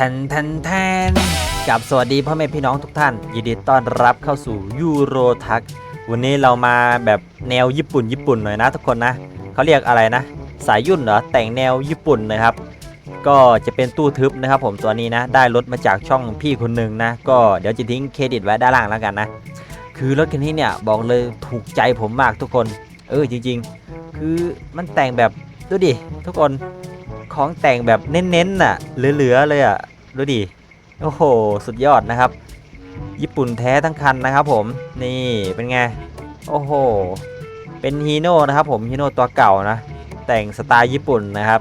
ทนแทนแทนกับสวัสดีพ่อแม่พี่น้องทุกท่าน ยินดีต้อนรับเข้าสู่ยูโรทักวันนี้เรามาแบบแนวญี่ปุ่นญี่ปุ่นหน่อยนะทุกคนนะเขาเรียกอะไรนะ สายยุ่นเหรอแต่งแนวญี่ปุ่นนะครับ ก็จะเป็นตู้ทึบนะครับผมตัวนี้นะ ได้รถมาจากช่องพี่คนหนึ่งนะ ก็เดี๋ยวจะทิ้งเครดิตไว้ด้านล่างแล้วกันนะ คือรถคันนี้เนี่ยบอกเลยถูกใจผมมากทุกคน เออจริง ๆ คือมันแต่งแบบดูดิทุกคน ของแต่งแบบเน้นๆน่ะ เหลือๆเลยอะ ดูดิ โอ้โห สุดยอดนะครับ ญี่ปุ่นแท้ทั้งคันนะครับผม นี่เป็นไง โอ้โห เป็นฮีโน่นะครับผม ฮีโน่ตัวเก่านะ แต่งสไตล์ญี่ปุ่นนะครับ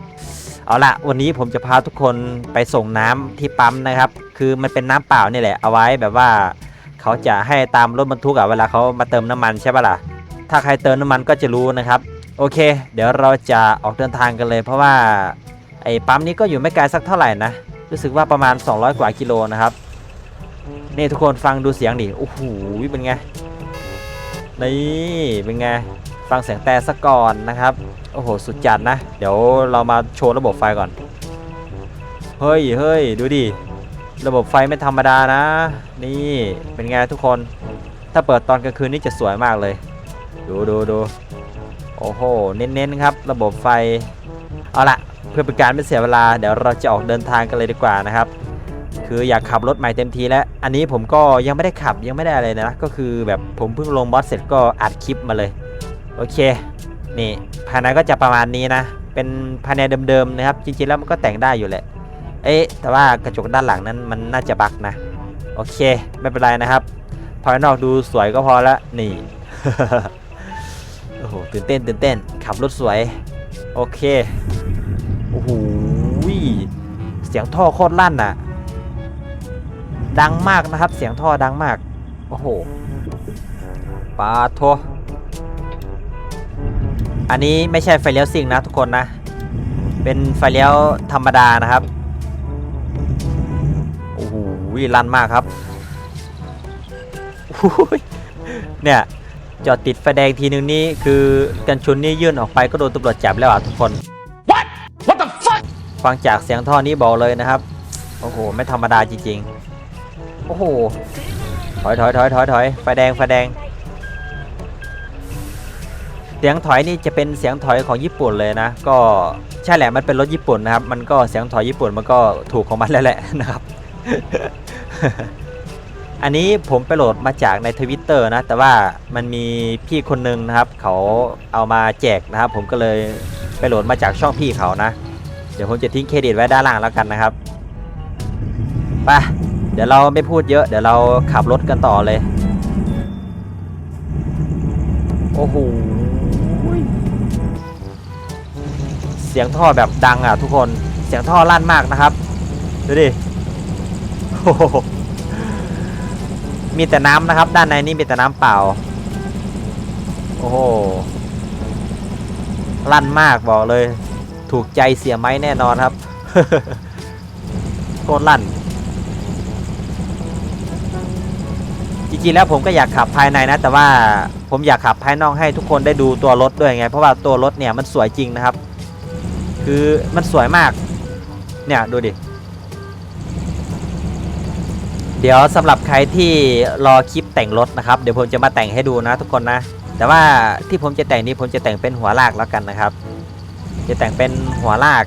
เอาละวันนี้ผมจะพาทุกคนไปส่งน้ำที่ปั๊มนะครับ คือมันเป็นน้ำเปล่านี่แหละเอาไว้แบบว่า เขาจะให้ตามรถบรรทุกอะเวลาเขามาเติมน้ำมันใช่ปะล่ะ ถ้าใครเติมน้ำมันก็จะรู้นะครับ โอเค เดี๋ยวเราจะออกเดินทางกันเลย เพราะว่า ไอ้ปั๊มนี้ก็อยู่ไม่ไกลสักเท่าไหร่นะ รู้สึกว่าประมาณ 200 กว่ากิโลนะครับ นี่ทุกคนฟังดูเสียงดิ โอ้โห เป็นไง นี่ เป็นไง ฟังเสียงแต่สะก่อนนะครับ โอ้โห สุดจัดนะ เดี๋ยวเรามาโชว์ระบบไฟก่อน เฮ้ยเฮ้ยดูดิ ระบบไฟไม่ธรรมดานะ นี่ เป็นไงทุกคน ถ้าเปิดตอนกลางคืนนี่จะสวยมากเลย ดูดูดูโอ้โห เน้นๆครับ ระบบไฟ เอาละเพื่อเป็นการไม่เสียเวลาเดี๋ยวเราจะออกเดินทางกันเลยดีกว่านะครับ คืออยากขับรถใหม่เต็มทีแล้ว อันนี้ผมก็ยังไม่ได้ขับยังไม่ได้อะไรนะ ก็คือแบบผมเพิ่งลงบอสเสร็จก็อัดคลิปมาเลย โอเค นี่ภายในก็จะประมาณนี้นะ เป็นภายในเดิมๆนะครับ จริงๆแล้วมันก็แต่งได้อยู่แหละ เอ๊ะ แต่ว่ากระจกด้านหลังนั้นมันน่าจะบักนะ โอเค ไม่เป็นไรนะครับภายนอกดูสวยก็พอละนี่โอ้โหตื่นเต้นตื่นเต้นขับรถสวย โอเค โอ้โหเสียงท่อโคตรลั่นน่ะ ดังมากนะครับ เสียงท่อดังมาก โอ้โหปาโทอันนี้ไม่ใช่ไฟเลี้ยวซิ่งนะทุกคนนะ เป็นไฟเลี้ยวธรรมดานะครับ โอ้โหลั่นมากครับ เนี่ยจอดติดไฟแดงทีนึงนี่คือกันชนนี่ยื่นออกไปก็โดนตำรวจจับแล้วอะทุกคน ฟังจากเสียงท่อนี้บอกเลยนะครับ โอ้โห ไม่ธรรมดาจริงๆ โอ้โห ถอยถอยถอยถอยถอยไฟแดงไฟแดง เสียงถอยนี่จะเป็นเสียงถอยของญี่ปุ่นเลยนะ ก็ใช่แหละมันเป็นรถญี่ปุ่นนะครับ มันก็เสียงถอยญี่ปุ่นมันก็ถูกของมันแล้วแหละนะครับ อันนี้ผมไปโหลดมาจากในทวิตเตอร์นะ แต่ว่ามันมีพี่คนหนึงนะครับ เขาเอามาแจกนะครับ ผมก็เลยไปโหลดมาจากช่องพี่เขานะ ดี๋ยวผมจะทิ้งเครดิตไว้ด้านล่างแล้วกันนะครับไปเดี๋ยวเราไม่พูดเยอะ เดี๋ยวเราขับรถกันต่อเลย โอ้โหเสียงท่อแบบดังอะทุกคนเสียงท่อลั่นมากนะครับดูดิโอ้โหมีแต่น้ำนะครับ ด้านในนี่มีแต่น้ำเปล่า โอ้โหลั่นมากบอกเลย ถูกใจเสียไหมแน่นอนครับโคตรลั่น จริงๆแล้วผมก็อยากขับภายในนะ แต่ว่าผมอยากขับภายนอกให้ทุกคนได้ดูตัวรถด้วยไง เพราะว่าตัวรถเนี่ยมันสวยจริงนะครับ คือมันสวยมาก เนี่ยดูดิเดี๋ยวสำหรับใครที่รอคลิปแต่งรถนะครับ เดี๋ยวผมจะมาแต่งให้ดูนะทุกคนนะ แต่ว่าที่ผมจะแต่งนี้ผมจะแต่งเป็นหัวลากแล้วกันนะครับ จะแต่งเป็นหัวลาก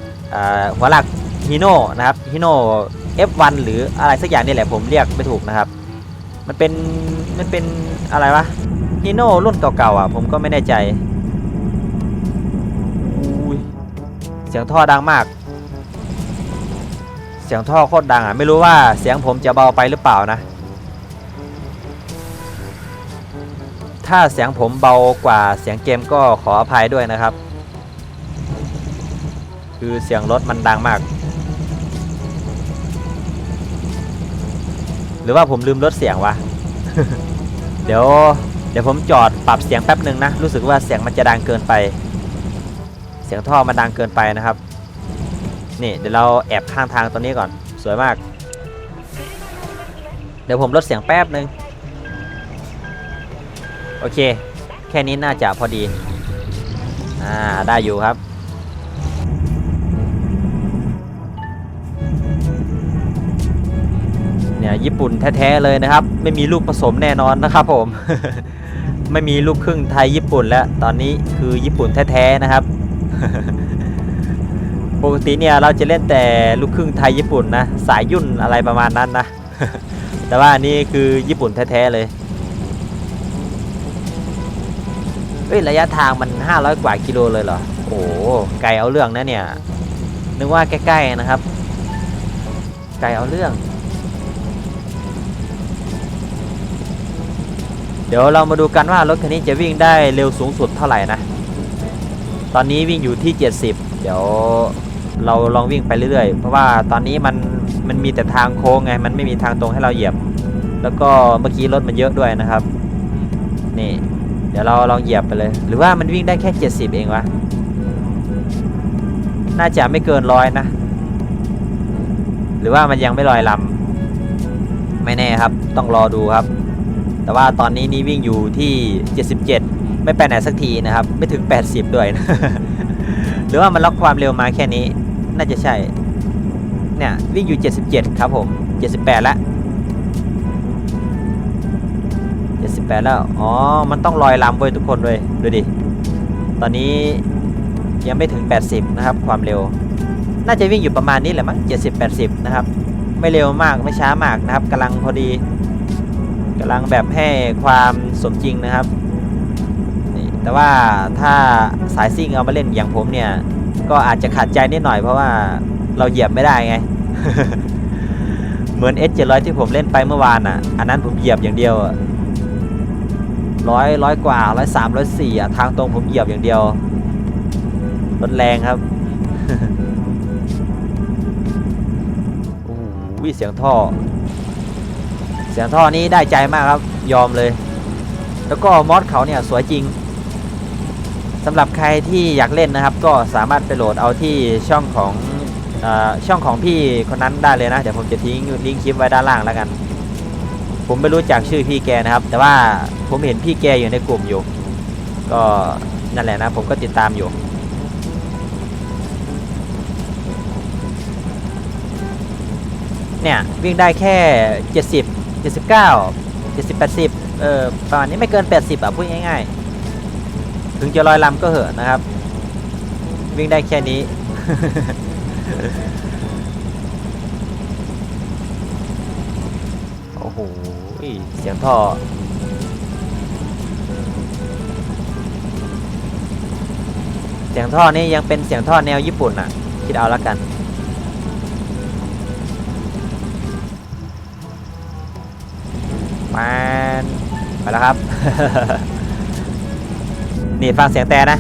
หัวลากฮิโน่นะครับฮิโน่ F1 หรืออะไรสักอย่างนี่แหละผมเรียกไม่ถูกนะครับ มันเป็นมันเป็นอะไรวะฮิโน่รุ่นเก่าๆอะผมก็ไม่แน่ใจเสียงท่อดังมาก เสียงท่อโคตรดังอะไม่รู้ว่าเสียงผมจะเบาไปหรือเปล่านะ ถ้าเสียงผมเบากว่าเสียงเกมก็ขออภัยด้วยนะครับ คือเสียงรถมันดังมาก หรือว่าผมลืมลดเสียงวะ เดี๋ยว เดี๋ยวผมจอดปรับเสียงแป๊บหนึ่งนะ รู้สึกว่าเสียงมันจะดังเกินไป เสียงท่อมันดังเกินไปนะครับ นี่เดี๋ยวเราแอบข้างทางตัวนี้ก่อน สวยมาก เดี๋ยวผมลดเสียงแป๊บหนึ่งโอเค แค่นี้น่าจะพอดี อ่า ได้อยู่ครับ เนี่ยญี่ปุ่นแท้ๆเลยนะครับ ไม่มีลูกผสมแน่นอนนะครับผม ไม่มีลูกครึ่งไทยญี่ปุ่นแล้วตอนนี้คือญี่ปุ่นแท้ๆนะครับปกติเนี่ยเราจะเล่นแต่ลูกครึ่งไทยญี่ปุ่นนะสายยุ่นอะไรประมาณนั้นนะ แต่ว่าอันนี่คือญี่ปุ่นแท้ๆเลยเอ้ยระยะทางมัน 500 กว่ากิโลเลยเหรอโอ้ไกลเอาเรื่องนะเนี่ยนึกว่าใกล้ๆนะครับ ไกลเอาเรื่อง เดี๋ยวเรามาดูกันว่ารถคันนี้จะวิ่งได้เร็วสูงสุดเท่าไหร่นะ ตอนนี้วิ่งอยู่ที่ 70 เดี๋ยวเราลองวิ่งไปเรื่อยๆ เพราะว่าตอนนี้มันมันมีแต่ทางโค้งไง มันไม่มีทางตรงให้เราเหยียบ แล้วก็เมื่อกี้รถมันเยอะด้วยนะครับ นี่ เดี๋ยวเราลองเหยียบไปเลย หรือว่ามันวิ่งได้แค่ 70 เองวะ น่าจะไม่เกินร้อยนะ หรือว่ามันยังไม่ลอยลำไม่แน่ครับ ต้องรอดูครับ แต่ว่าตอนนี้นี่วิ่งอยู่ที่ 77 ไม่ไปไหนสักทีนะครับ ไม่ถึง 80 ด้วยนะหรือว่ามันล็อกความเร็วมาแค่นี้ น่าจะใช่ เนี่ยวิ่งอยู่ 77 ครับผม 78 แล้ว78 แล้ว อ๋อ มันต้องลอยลำเว้ยทุกคนเลยดูดิ ตอนนี้ยังไม่ถึง 80 นะครับ ความเร็ว น่าจะวิ่งอยู่ประมาณนี้แหละมั้ง70-80 นะครับ ไม่เร็วมากไม่ช้ามากนะครับกำลังพอดี กำลังแบบให้ความสมจริงนะครับ แต่ว่าถ้าสายซิ่งเอามาเล่นอย่างผมเนี่ย ก็อาจจะขัดใจนิดหน่อยเพราะว่าเราเหยียบไม่ได้ไง เหมือน S 7 0 0 ที่ผมเล่นไปเมื่อวานอะ อันนั้นผมเหยียบอย่างเดียวร้อยร้อยกว่าร้อยสามร้อยสี่อะทางตรงผมเหยียบอย่างเดียวรถแรงครับโอ้โหเสียงท่อ เสียงท่อนี้ได้ใจมากครับยอมเลย แล้วก็มอสเขาเนี่ยสวยจริงสำหรับใครที่อยากเล่นนะครับ ก็สามารถไปโหลดเอาที่ช่องของออช่องของพี่คนนั้นได้เลยนะ เดี๋ยวผมจะทิ้งลิงก์คลิปไว้ด้านล่างแล้วกัน ผมไม่รู้จักชื่อพี่แกนะครับ แต่ว่าผมเห็นพี่แกอยู่ในกลุ่มอยู่ ก็นั่นแหละนะ ผมก็ติดตามอยู่เนี่ยวิ่งได้แค่ 70 79 70 80เออประมาณนี้ไม่เกิน80อะพูดง่ายๆ ถึงจะลอยลำก็เหอะนะครับ วิ่งได้แค่นี้ โอ้โหเสียงท่อเสียงท่อนี่ยังเป็นเสียงท่อแนวญี่ปุ่นอะ คิดเอาละกัน ไปแล้วครับ นี่ฟังเสียงแต่นะ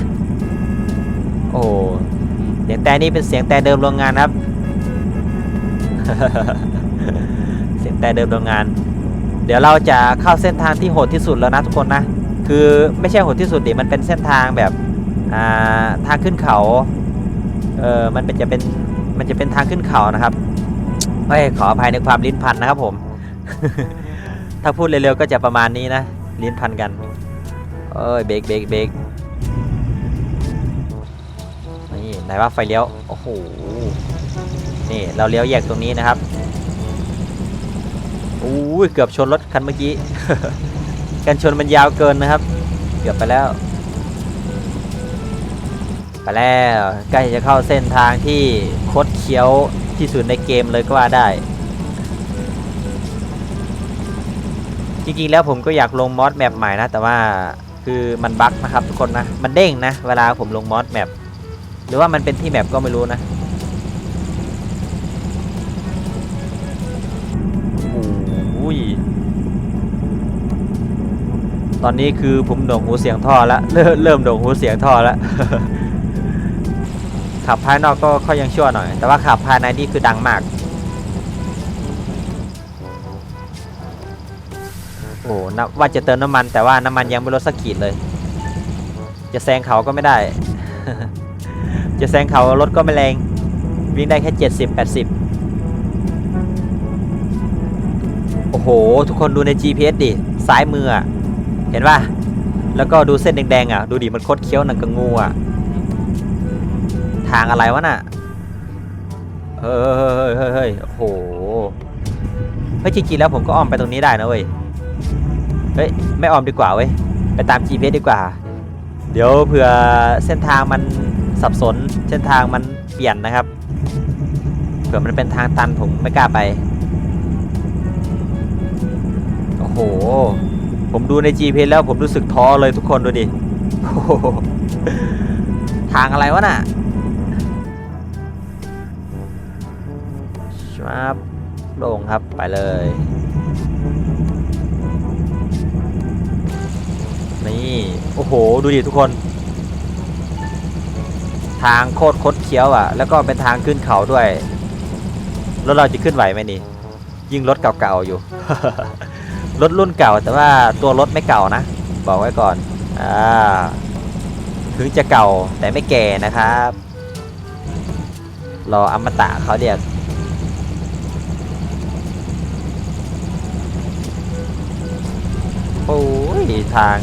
โอ้เสียงแต่นี่เป็นเสียงแต่เดิมโรงงานครับ เสียงแต่เดิมโรงงาน เดี๋ยวเราจะเข้าเส้นทางที่โหดที่สุดแล้วนะทุกคนนะ คือไม่ใช่โหดที่สุดดิมันเป็นเส้นทางแบบอ่าทางขึ้นเขา เออมันเป็นจะเป็นมันจะเป็นทางขึ้นเขานะครับเฮ้ยขออภัยในความลิ้นพันนะครับผม ถ้าพูดเร็วๆก็จะประมาณนี้นะ ลิ้นพันกันเอ้ยเบรกเบรกเบรกนี่ไหนว่าไฟเลี้ยวโอ้โหนี่เราเลี้ยวแยกตรงนี้นะครับอู้ยเกือบชนรถคันเมื่อกี้กันชนมันยาวเกินนะครับ เกือบไปแล้ว ไปแล้วใกล้จะเข้าเส้นทางที่คดเคี้ยวที่สุดในเกมเลยก็ว่าได้ จริงๆแล้วผมก็อยากลงมอสแมปใหม่นะ แต่ว่าคือมันบั๊กนะครับทุกคนนะ มันเด้งนะ เวลาผมลงมอสแมปหรือว่ามันเป็นที่แมปก็ไม่รู้นะโอ้ยตอนนี้คือผมโด่งหูเสียงท่อแล้วเริ่มเริ่มโด่งหูเสียงท่อแล้วขับภายนอกก็ค่อยยังชั่วหน่อย แต่ว่าขับภายในนี่คือดังมาก อ้นับว่าจะเติมน้ำมัน แต่ว่าน้ำมันยังไม่ลดสักขีดเลย จะแซงเขาก็ไม่ได้ จะแซงเขารถก็ไม่แรง วิ่งได้แค่ 70 80 โอ้โห ทุกคนดูใน GPS ดิ ซ้ายมืออะเห็นป่ะ แล้วก็ดูเส้นแดงๆอะ ดูดิมันคดเคี้ยวหนังกระงูอะ ทางอะไรวะน่ะ เฮ้ยเฮ้ยเฮ้ยเฮ้ยโอ้โหเฮ้ยจริงๆแล้วผมก็อ้อมไปตรงนี้ได้นะเว้ย เฮ้ยไม่ออมดีกว่าเว้ยไปตาม GPS ดีกว่า เดี๋ยวเผื่อเส้นทางมันสับสนเส้นทางมันเปลี่ยนนะครับ เผื่อมันเป็นทางตันผมไม่กล้าไป โอ้โห ผมดูใน GPS แล้วผมรู้สึกท้อเลยทุกคนดูดิโอ้โหทางอะไรวะน่ะชับลงครับไปเลย นี่โอ้โหดูดิทุกคน ทางโคตรคดเคี้ยวอะ แล้วก็เป็นทางขึ้นเขาด้วยแล้วเราจะขึ้นไหวไหมนี่ ยิ่งรถเก่าๆอยู่ รถรุ่นเก่าแต่ว่าตัวรถไม่เก่านะ บอกไว้ก่อนอ่าถึงจะเก่าแต่ไม่แก่นะครับรออมตะเขาเรียกโอ้ยทาง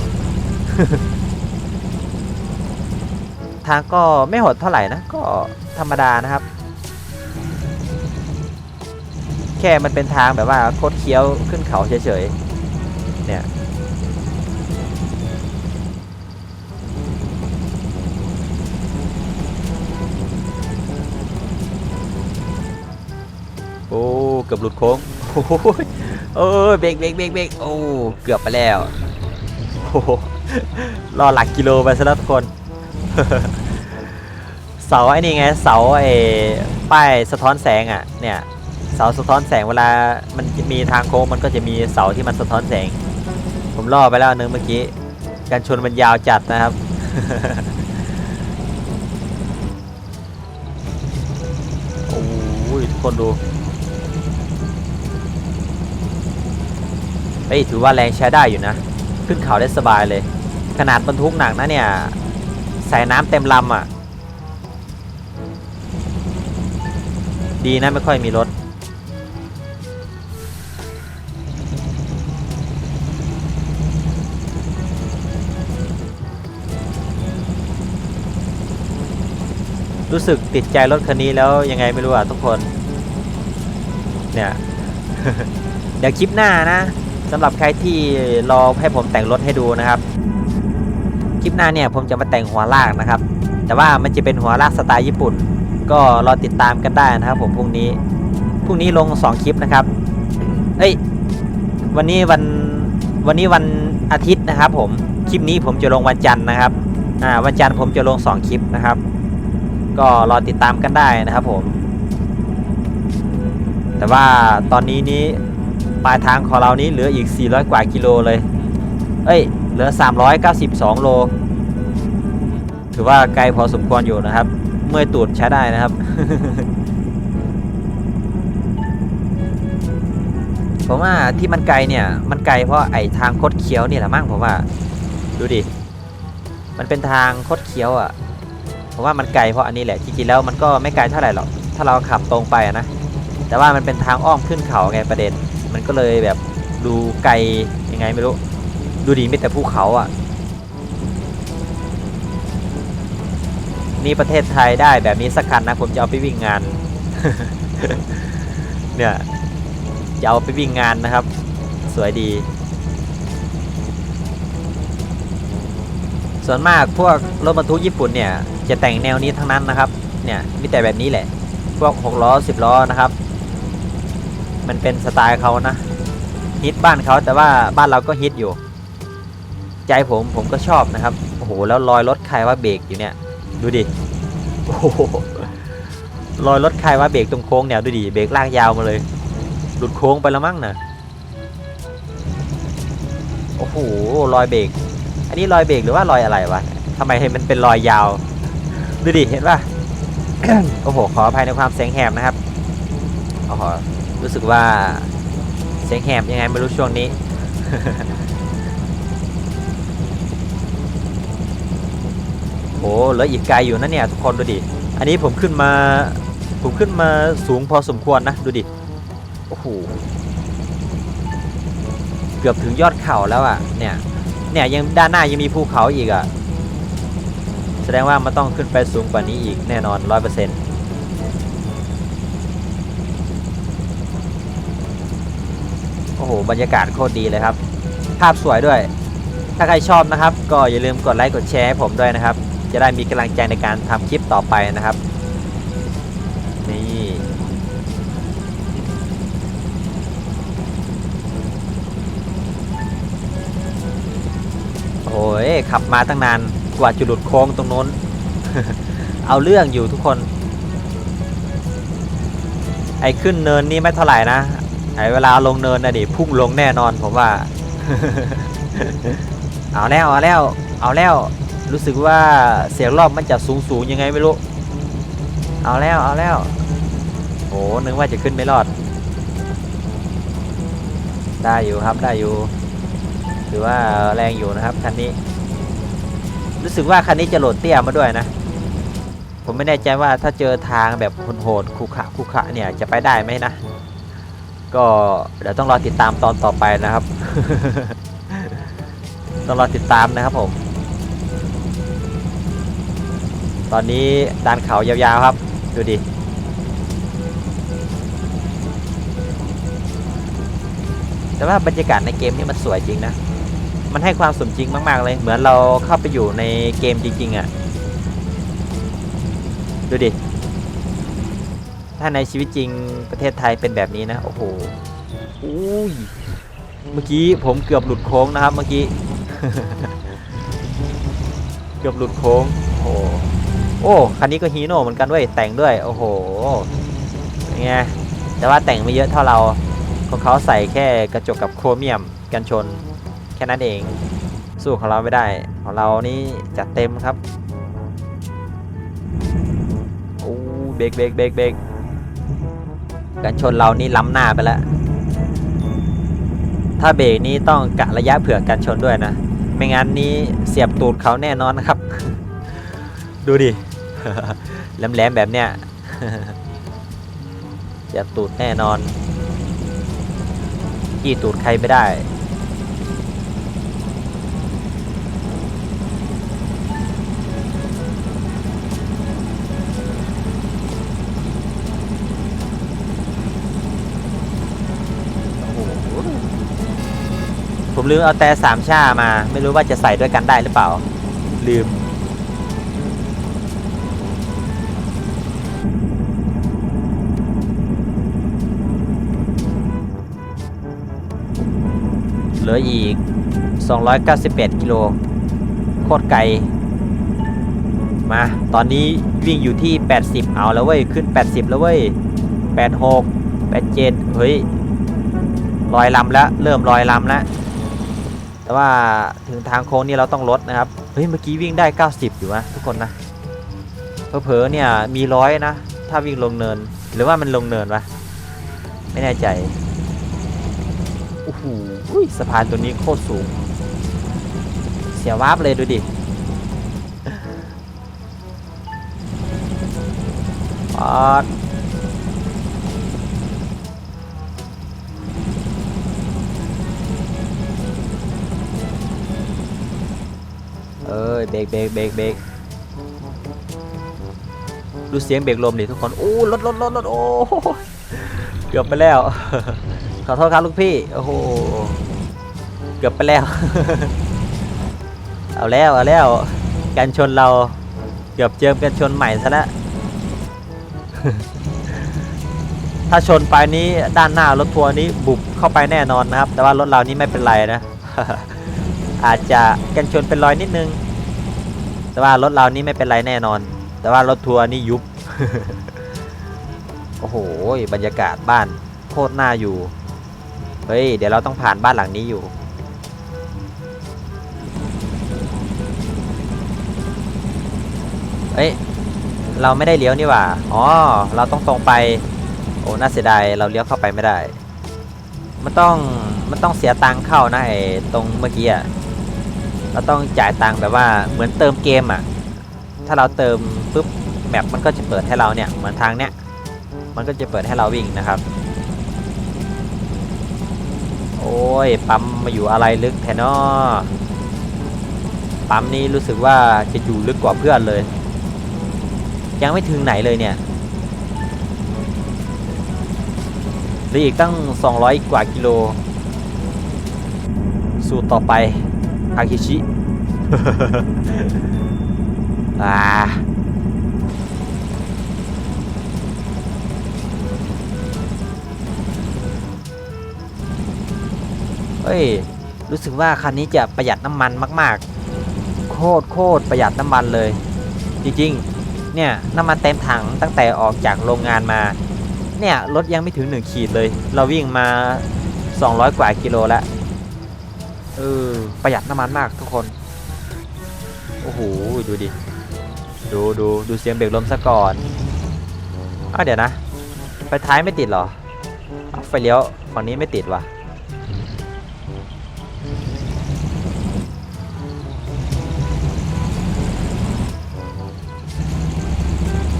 ทางก็ไม่โหดเท่าไหร่นะ ก็ธรรมดานะครับ แค่มันเป็นทางแบบว่าโคดเคี้ยวขึ้นเขาเฉยๆ เนี่ย โอ้เกือบหลุดโค้งโอ้โหเออเบรกเบรกเบรกเบรกโอ้ เกือบไปแล้วโอ้ รอหลักกิโลไปซะแล้วทุกคน เสาไอ้นี่ไงเสาไอ้ป้ายสะท้อนแสงอะเนี่ยเสาสะท้อนแสงเวลามันมีทางโค้งมันก็จะมีเสาที่มันสะท้อนแสง ผมล่อไปแล้วนึงเมื่อกี้การชนมันยาวจัดนะครับ โอ้ยทุกคนดูเฮ้ยถือว่าแรงใช้ได้อยู่นะ ขึ้นเขาได้สบายเลย ขนาดบรรทุกหนักนะเนี่ย ใส่น้ำเต็มลำอะ ดีนะไม่ค่อยมีรถ รู้สึกติดใจรถคันนี้แล้วยังไงไม่รู้อะทุกคน เนี่ย เดี๋ยวคลิปหน้านะสำหรับใครที่รอให้ผมแต่งรถให้ดูนะครับ คลิปหน้าเนี่ยผมจะมาแต่งหัวลากนะครับ แต่ว่ามันจะเป็นหัวลากสไตล์ญี่ปุ่น ก็รอติดตามกันได้นะครับ ผมพรุ่งนี้พรุ่งนี้ลง 2 คลิปนะครับเอ้ยวันนี้วันวันนี้วันอาทิตย์นะครับ ผมคลิปนี้ผมจะลงวันจันทร์นะครับอ่าวันจันทร์ผมจะลง 2 คลิปนะครับ ก็รอติดตามกันได้นะครับผม แต่ว่าตอนนี้นี้ปลายทางของเรานี้เหลืออีก 400 กว่ากิโลเลย เอ้ย ลือ 392 โล ถือว่าไกลพอสมควรอยู่นะครับ เมื่อยตูดใช้ได้นะครับ ผมว่าที่มันไกลเนี่ย มันไกลเพราะไอ้ทางคดเคี้ยวเนี่ยแหละมั้งผมว่า ดูดิ มันเป็นทางคดเคี้ยวอะ ผมว่ามันไกลเพราะอันนี้แหละ จริงๆแล้วมันก็ไม่ไกลเท่าไหร่หรอก ถ้าเราขับตรงไปะนะ แต่ว่ามันเป็นทางอ้อมขึ้นเขาไงประเด็น มันก็เลยแบบดูไกลยังไงไม่รู้ ดูดีมีแต่ภูเขาอะ นี่ประเทศไทยได้แบบนี้สักคันนะ ผมจะเอาไปวิ่งงาน เนี่ยจะเอาไปวิ่งงานนะครับ สวยดี ส่วนมากพวกรถบรรทุกญี่ปุ่นเนี่ย จะแต่งแนวนี้ทั้งนั้นนะครับ เนี่ยมีแต่แบบนี้แหละ พวก6ล้อ10ล้อนะครับ มันเป็นสไตล์เขานะฮิตบ้านเขาแต่ว่าบ้านเราก็ฮิตอยู่ ใจผมผมก็ชอบนะครับ โอ้โห แล้วรอยรถใครว่าเบรกอยู่เนี่ย ดูดิ โอ้โหรอยรถใครว่าเบรกตรงโค้งเนี่ยดูดิ เบรกลากยาวมาเลย หลุดโค้งไปแล้วมั้งนะโอ้โห รอยเบรก อันนี้รอยเบรกหรือว่ารอยอะไรวะทำไมเห็นมันเป็นรอยยาว ดูดิ เห็นป่ะ โอ้โห ขออภัยในความเสียงแหบนะครับโอ้โหรู้สึกว่าเสียงแหบยังไงไม่รู้ช่วงนี้ อ้เหลืออีกไกลอยู่นะเนี่ยทุกคนดูดิ อันนี้ผมขึ้นมาผมขึ้นมาสูงพอสมควรนะดูดิ โอ้โห เกือบถึงยอดเขาแล้วอะ่ะ เนี่ย เนี่ยยังด้านหน้ายังมีภูเขาอีกอะ่ะ แสดงว่ามันต้องขึ้นไปสูงกว่านี้อีกแน่นอนร้อยเปอร์เซ็นต์โอ้โห บรรยากาศโคตรดีเลยครับ ภาพสวยด้วย ถ้าใครชอบนะครับ ก็อย่าลืมกดไลค์กดแชร์ให้ผมด้วยนะครับ จะได้มีกำลังใจในการทำคลิปต่อไปนะครับ นี่โอ้ยขับมาตั้งนานกว่าจะหลุดโค้งตรงนู้น เอาเรื่องอยู่ทุกคน ไอ้ขึ้นเนินนี่ไม่เท่าไหร่นะ ไอ้เวลาลงเนินนะดิพุ่งลงแน่นอนผมว่า เอาแล้ว เอาแล้ว เอาแล้ว รู้สึกว่าเสียงรอบมันจะสูงสูงๆยังไงไม่รู้ เอาแล้วเอาแล้วโอ้นึกว่าจะขึ้นไม่รอด ได้อยู่ครับได้อยู่ถือว่าแรงอยู่นะครับคันนี้ รู้สึกว่าคันนี้จะโหลดเตี้ยมาด้วยนะ ผมไม่แน่ใจว่าถ้าเจอทางแบบโหดๆคุขะคุขะเนี่ยจะไปได้ไหมนะ ก็เดี๋ยวต้องรอติดตามตอนต่อไปนะครับ ต้องรอติดตามนะครับผม ตอนนี้ดานเขายาวๆครับ ดูดิ แต่ว่าบรรยากาศในเกมนี่มันสวยจริงนะ มันให้ความสมจริงมากๆเลย เหมือนเราเข้าไปอยู่ในเกมจริงๆอะ่ะ ดูดิ ถ้าในชีวิตจริงประเทศไทยเป็นแบบนี้นะ โอ้โหอุ้ยเมื่อกี้ผมเกือบหลุดโค้งนะครับเมื่อกี้ เกือบหลุดโค้งโอ้ โอ้คันนี้ก็ฮีโน่เหมือนกันด้วยแต่งด้วย โอ้โหไงแต่ว่าแต่งไม่เยอะเท่าเราของเขาใส่แค่กระจกกับโครเมียมกันชน แค่นั้นเอง สู้ของเราไม่ได้ ของเรานี่จัดเต็มครับโอ้เบรกเบรกเบรกเบรกกันชนเรานี่ล้ำหน้าไปแล้วถ้าเบรกนี่ต้องกะระยะเผื่อกันชนด้วยนะ ไม่งั้นนี่เสียบตูดเขาแน่นอนนะครับ ดูดิ แหลมๆแบบเนี้ยเสียบตูดแน่นอนกี้ตูดใครไม่ได้ผมลืมเอาแต่สามชามา ไม่รู้ว่าจะใส่ด้วยกันได้หรือเปล่า ลืม ลืออีก 298 กิโล โคตรไกล มา ตอนนี้วิ่งอยู่ที่ 80 เอาแล้วเว้ย ขึ้น 80 แล้วเว้ย 86 87 เฮ้ยลอยลำแล้ว เริ่มลอยลำแล้ว แต่ว่าถึงทางโค้งนี่เราต้องลดนะครับ เฮ้ย เมื่อกี้วิ่งได้ 90 อยู่นะทุกคนนะเผลอๆเนี่ยมีร้อยนะ ถ้าวิ่งลงเนิน หรือว่ามันลงเนินวะไม่แน่ใจ อุ้ยสะพานตัวนี้โคตรสูง เสียวาบเลยดูดิปอดเอ้ยเบรกเบรกเบรกเบรกดูเสียงเบรกลมดิทุกคน โอ้รถรถรถรถโอ้เกือบไปแล้ว ขอโทษครับลูกพี่ โอ้โห เกือบไปแล้ว เอาแล้วเอาแล้ว การชนเราเกือบเจอกันชนใหม่ซะแล้วถ้าชนไปนี้ด้านหน้ารถทัวร์นี้บุบเข้าไปแน่นอนนะครับ แต่ว่ารถเรานี่ไม่เป็นไรนะ อาจจะกันชนเป็นรอยนิดนึง แต่ว่ารถเรานี่ไม่เป็นไรแน่นอน แต่ว่ารถทัวร์นี่ยุบ โอ้โหบรรยากาศบ้านโคตรน่าอยู่ เฮ้ย เดี๋ยวเราต้องผ่านบ้านหลังนี้อยู่ เอ้ย เราไม่ได้เลี้ยวนี่หว่า อ๋อ เราต้องตรงไป โอ้ น่าเสียดาย เราเลี้ยวเข้าไปไม่ได้ มันต้อง มันต้องเสียตังค์เข้านะไอ้ตรงเมื่อกี้อะเราต้องจ่ายตังค์แบบว่า เหมือนเติมเกมอะถ้าเราเติมปุ๊บ แมปมันก็จะเปิดให้เราเนี่ย เหมือนทางเนี้ย มันก็จะเปิดให้เราวิ่งนะครับ อ้ย ปั๊มมาอยู่อะไรลึกแทนอปั๊มนี้รู้สึกว่าจะอยู่ลึกกว่าเพื่อนเลย ยังไม่ถึงไหนเลยเนี่ยหลืออีกตั้ง 200 กว่ากิโล สู้ต่อไปทาเคชิ อ่า ฮ้ย รู้สึกว่าคันนี้จะประหยัดน้ำมันมาก ๆ โคตรโคตรประหยัดน้ำมันเลย จริงๆ เนี่ยน้ำมันเต็มถังตั้งแต่ออกจากโรงงานมา เนี่ยรถยังไม่ถึง 1 ขีดเลย เราวิ่งมา 200 กว่ากิโลแล้วเออประหยัดน้ำมันมากทุกคน โอ้โหดูดิ ดูดูดูเสียงเบรกลมซะก่อนอ้าวเดี๋ยวนะ ไฟท้ายไม่ติดเหรอไฟเลี้ยวฝั่งนี้ไม่ติดว่ะ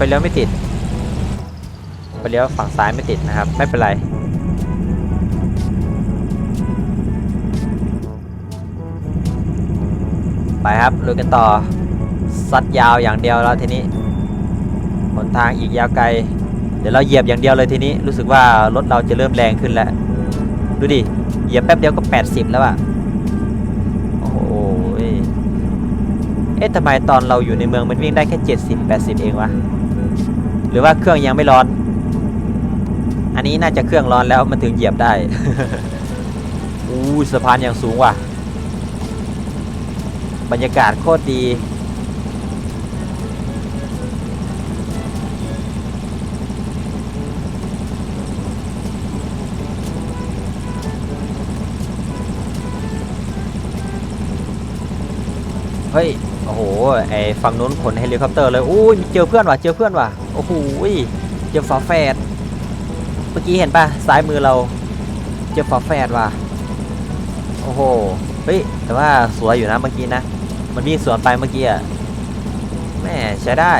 ฟเลี้ยวไม่ติดไฟเลี้ยวฝั่งซ้ายไม่ติดนะครับ ไม่เป็นไรไปครับลุยกันต่อซัดยาวอย่างเดียวแล้วทีนี้หนทางอีกยาวไกล เดี๋ยวเราเหยียบอย่างเดียวเลยทีนี้รู้สึกว่ารถเราจะเริ่มแรงขึ้นแล้วดูดิเหยียบแป๊บเดียวก็ 80 แล้วอะโอ้โหเอ๊ะทำไมตอนเราอยู่ในเมืองมันวิ่งได้แค่ 70 80 เองวะ หรือว่าเครื่องยังไม่ร้อน อันนี้น่าจะเครื่องร้อนแล้วมันถึงเหยียบได้ อู้สะพานอย่างสูงว่ะ บรรยากาศโคตรดีเฮ้ย ไอฝั่งนู้นขนเฮลิคอปเตอร์เลยอู้ยเจอเพื่อนว่ะเจอเพื่อนว่ะโอ้โหยเจอฝาแฝดเมื่อกี้เห็นป่ะซ้ายมือเรา เจอฝาแฝดว่ะโอ้โหเฮ้ยแต่ว่าสวยอยู่นะเมื่อกี้นะ มันมีสวนไปเมื่อกี้อะแม่ใช้ได้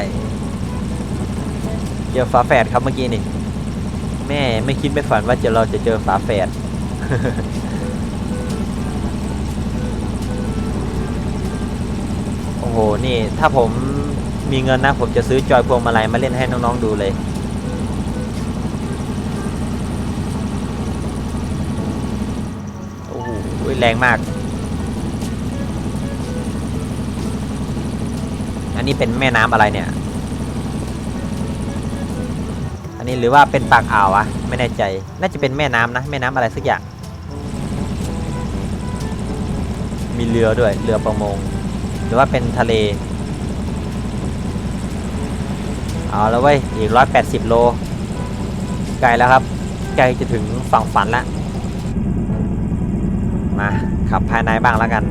เจอฝาแฝดครับเมื่อกี้นี่แม่ไม่คิดไม่ฝันว่าจะเราจะเจอฝาแฝด โอ้โห นี่ถ้าผมมีเงินนะ ผมจะซื้อจอยพวงมาลัยมาเล่นให้น้องๆดูเลย โอ้โหแรงมาก อันนี้เป็นแม่น้ำอะไรเนี่ย อันนี้หรือว่าเป็นปากอ่าวอะไม่แน่ใจ น่าจะเป็นแม่น้ำนะ แม่น้ำอะไรสักอย่าง มีเรือด้วย เรือประมง รือว่าเป็นทะเล เอาแล้วเว้ย อีกร้อยแปดสิบโล ไกลแล้วครับใกลจะถึงฝั่งฝันแล้ว มา ขับภายในบ้างแล้วกัน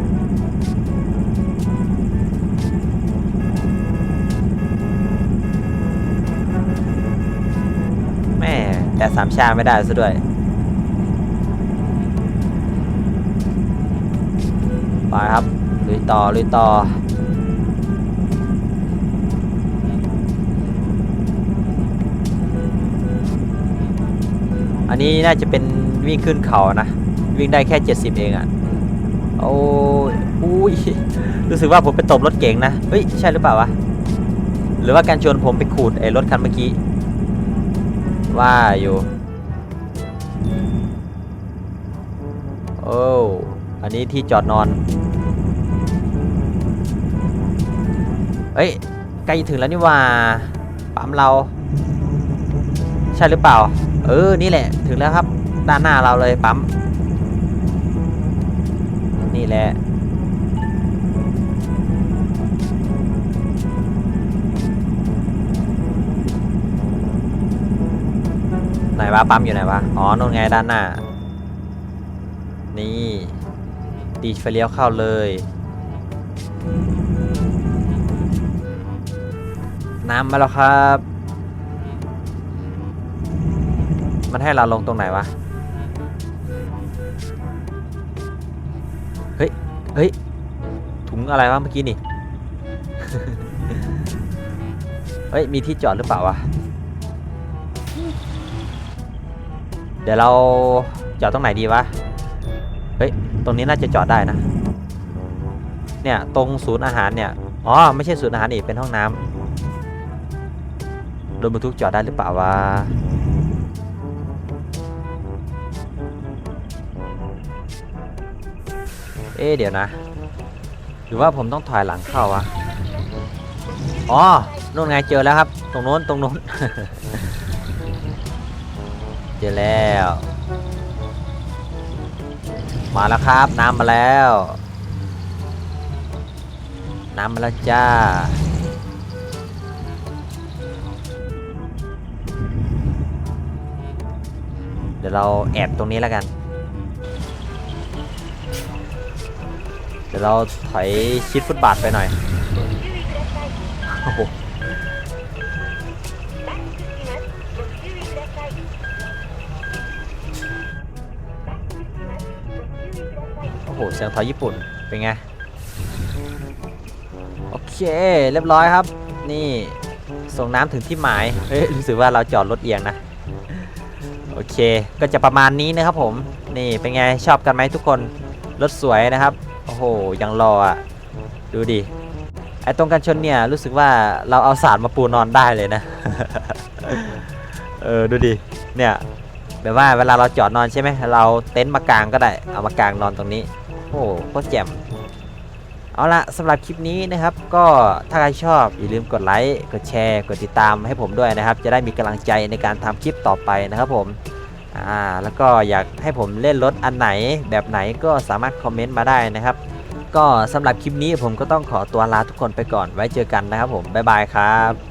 แม่แต่สามชาไม่ได้ซะด้วยไปครับ ต่อลุยต่ออันนี้น่าจะเป็นวิ่งขึ้นเขานะ วิ่งได้แค่ 70 เองอะ่ะ โอ้ยอุ้ยรู้สึกว่าผมไปตบรถเก๋งนะเฮ้ยใช่หรือเปล่าวะหรือว่าการชวนผมไปขูดไอ้รถคันเมื่อกี้ ว่าอยู่โอ้อันนี้ที่จอดนอน เฮ้ยใกล้ถึงแล้วนี่ว่าปั๊มเรา ใช่หรือเปล่า เออนี่แหละ ถึงแล้วครับ ด้านหน้าเราเลยปั๊ม นี่แหละไหนวะปั๊มอยู่ไหนวะอ๋อนู่นไงด้านหน้า นี่ตีไฟเลี้ยวเข้าเลย น้ำมาแล้วครับ มันให้เราลงตรงไหนวะ เฮ้ย เฮ้ย ถุงอะไรวะเมื่อกี้นี่ เฮ้ย มีที่จอดหรือเปล่าวะ เดี๋ยวเราจอดตรงไหนดีวะ เฮ้ย ตรงนี้น่าจะจอดได้นะ เนี่ย ตรงศูนย์อาหารเนี่ย อ๋อ ไม่ใช่ศูนย์อาหารอีกเป็นห้องน้ำ รถบรรทุกจอดได้หรือเปล่าวะเอ๊เดี๋ยวนะ หรือว่าผมต้องถอยหลังเข้าวะอ๋อนู่นไงเจอแล้วครับ ตรงโน้นตรงโน้น เจอแล้ว มาแล้วครับ น้ำมาแล้ว น้ำมาแล้วจ้า ดี๋ยวเราแอบตรงนี้แล้วกัน เดี๋ยวเราถอยชิดฟุตบาทไปหน่อยโอ้โหโอ้โหเสียงถอยญี่ปุ่น เป็นไง โอเค เรียบร้อยครับ นี่ ส่งน้ำถึงที่หมาย เฮ้ย รู้สึกว่าเราจอดรถเอียงนะ โอเค ก็จะประมาณนี้นะครับผม นี่เป็นไงชอบกันไหมทุกคน รถสวยนะครับ โอ้โห ยังรออะ ดูดิ ไอ้ตรงกันชนเนี่ย รู้สึกว่าเราเอาสารมาปูนอนได้เลยนะ เออ ดูดิ เนี่ยแบบว่าเวลาเราจอดนอนใช่ไหม เราเต็นท์มากางก็ได้ เอามากางนอนตรงนี้ โอ้โหโคตรแจ่ม เอาละสำหรับคลิปนี้นะครับ ก็ถ้าใครชอบอย่าลืมกดไลค์ กดแชร์ กดติดตามให้ผมด้วยนะครับ จะได้มีกำลังใจในการทำคลิปต่อไปนะครับผม อ่าแล้วก็อยากให้ผมเล่นรถอันไหนแบบไหนก็สามารถคอมเมนต์มาได้นะครับ ก็สำหรับคลิปนี้ผมก็ต้องขอตัวลาทุกคนไปก่อนไว้เจอกันนะครับผมบ๊ายบายครับ